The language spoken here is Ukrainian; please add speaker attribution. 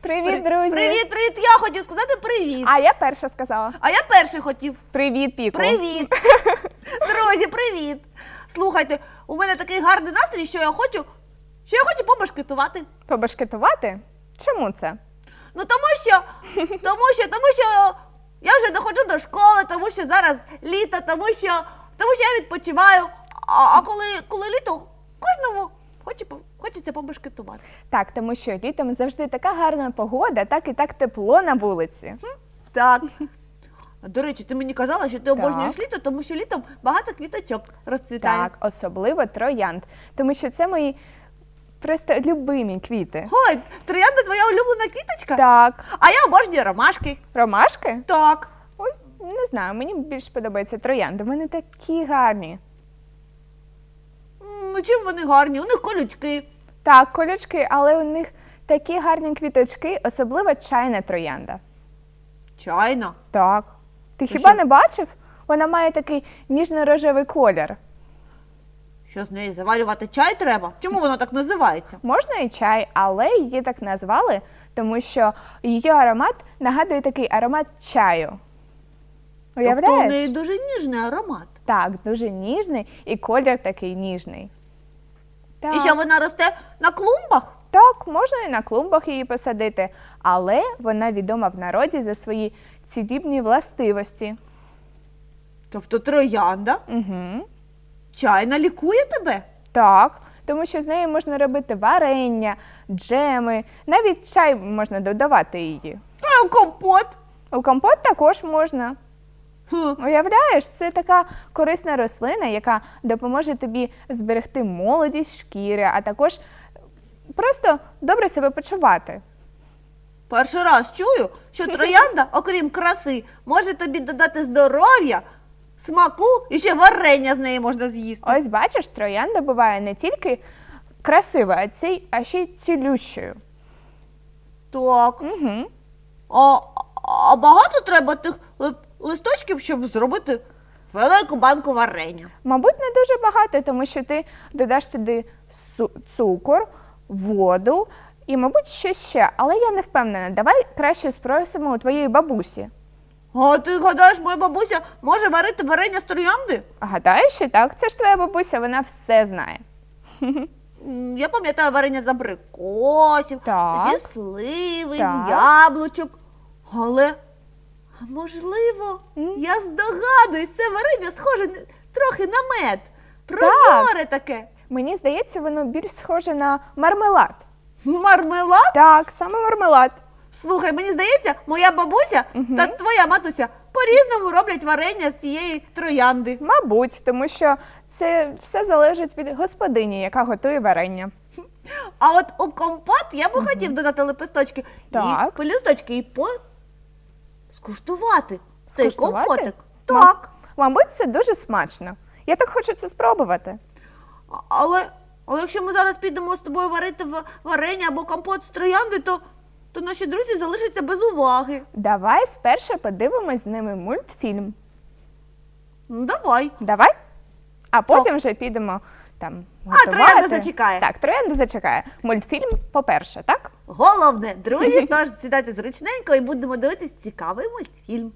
Speaker 1: Привіт, друзі!
Speaker 2: Привіт, привіт! Я хотів сказати привіт.
Speaker 1: А я перша сказала.
Speaker 2: А я перший хотів.
Speaker 1: Привіт, піку.
Speaker 2: Привіт! Друзі, привіт! Слухайте, у мене такий гарний настрій, що я хочу. Що я хочу побашкетувати.
Speaker 1: Побашкетувати? Чому це?
Speaker 2: Ну тому що, тому що, тому що я вже доходжу до школи, тому що зараз літо, тому що, тому що я відпочиваю. А, а коли, коли літо, кожному хоче, хочеться побашкетувати.
Speaker 1: Так, тому що літом завжди така гарна погода, так і так тепло на вулиці.
Speaker 2: Так. До речі, ти мені казала, що ти обожнюєш літо, тому що літом багато квіточок розцвітає.
Speaker 1: Так, особливо троянд, тому що це мої просто любимі квіти.
Speaker 2: Ой, троянда твоя улюблена квіточка?
Speaker 1: Так,
Speaker 2: А я обожнюю ромашки.
Speaker 1: ромашки?
Speaker 2: Так.
Speaker 1: Ось не знаю, мені більш подобаються троянди. Вони такі гарні.
Speaker 2: Ну чим вони гарні? У них колючки.
Speaker 1: Так, колючки, але у них такі гарні квіточки, особливо чайна троянда.
Speaker 2: Чайна.
Speaker 1: Так. Ти
Speaker 2: Ти
Speaker 1: хіба
Speaker 2: що?
Speaker 1: не бачив? Вона має такий ніжно-рожевий колір.
Speaker 2: Що з неї заварювати чай треба? Чому воно так називається?
Speaker 1: Можна і чай, але її так назвали, тому що її аромат нагадує такий аромат чаю. Уявляєш?
Speaker 2: Тобто у неї дуже ніжний аромат.
Speaker 1: Так, дуже ніжний і колір такий ніжний. Так.
Speaker 2: І що вона росте на клумбах?
Speaker 1: Так, можна і на клумбах її посадити, але вона відома в народі за свої цілібні властивості.
Speaker 2: Тобто троянда,
Speaker 1: Угу.
Speaker 2: чайна лікує тебе?
Speaker 1: Так, тому що з нею можна робити варення, джеми, навіть чай можна додавати її.
Speaker 2: А компот?
Speaker 1: У компот також можна. Уявляєш, це така корисна рослина, яка допоможе тобі зберегти молодість шкіри, а також просто добре себе почувати.
Speaker 2: Перший раз чую, що троянда, окрім краси, може тобі додати здоров'я, смаку і ще варення з неї можна з'їсти.
Speaker 1: Ось бачиш, троянда буває не тільки красивою, а, цей, а ще й цілющою.
Speaker 2: Так.
Speaker 1: Угу.
Speaker 2: А, а багато треба тих ли- листочків, щоб зробити велику банку варення.
Speaker 1: Мабуть, не дуже багато, тому що ти додаш туди цукор, воду і, мабуть, щось ще. Але я не впевнена. Давай краще спросимо у твоєї бабусі.
Speaker 2: А ти гадаєш, моя бабуся може варити варення з троянди?
Speaker 1: Гадаю, що так. Це ж твоя бабуся, вона все знає.
Speaker 2: Я пам'ятаю варення з абрикосів,
Speaker 1: Так.
Speaker 2: зі сливи,
Speaker 1: Так.
Speaker 2: з яблучок. Але, а можливо, я здогадуюсь, це варення схоже трохи на мед. Прозоре таке.
Speaker 1: Мені здається, воно більш схоже на мармелад.
Speaker 2: Мармелад?
Speaker 1: Так, саме мармелад.
Speaker 2: Слухай, мені здається, моя бабуся та твоя матуся по-різному роблять варення з цієї троянди.
Speaker 1: Мабуть, тому що це все залежить від господині, яка готує варення.
Speaker 2: А от у компот я би хотів додати лепесточки
Speaker 1: Так.
Speaker 2: і пелюсточки і по... скуштувати цей
Speaker 1: Скуштувати?
Speaker 2: компотик. Так.
Speaker 1: Мабуть, це дуже смачно. Я так хочу це спробувати.
Speaker 2: А- Але, але якщо ми зараз підемо з тобою варити в- варення або компот з троянди, то, то наші друзі залишаться без уваги.
Speaker 1: Давай спершу подивимось з ними мультфільм.
Speaker 2: Ну, давай.
Speaker 1: Давай? А потім вже підемо там.
Speaker 2: А,
Speaker 1: готувати.
Speaker 2: Троянда зачекає.
Speaker 1: Так, троянда зачекає. Мультфільм, по-перше, так?
Speaker 2: Головне, друзі, тож сідайте зручненько і будемо дивитись цікавий мультфільм.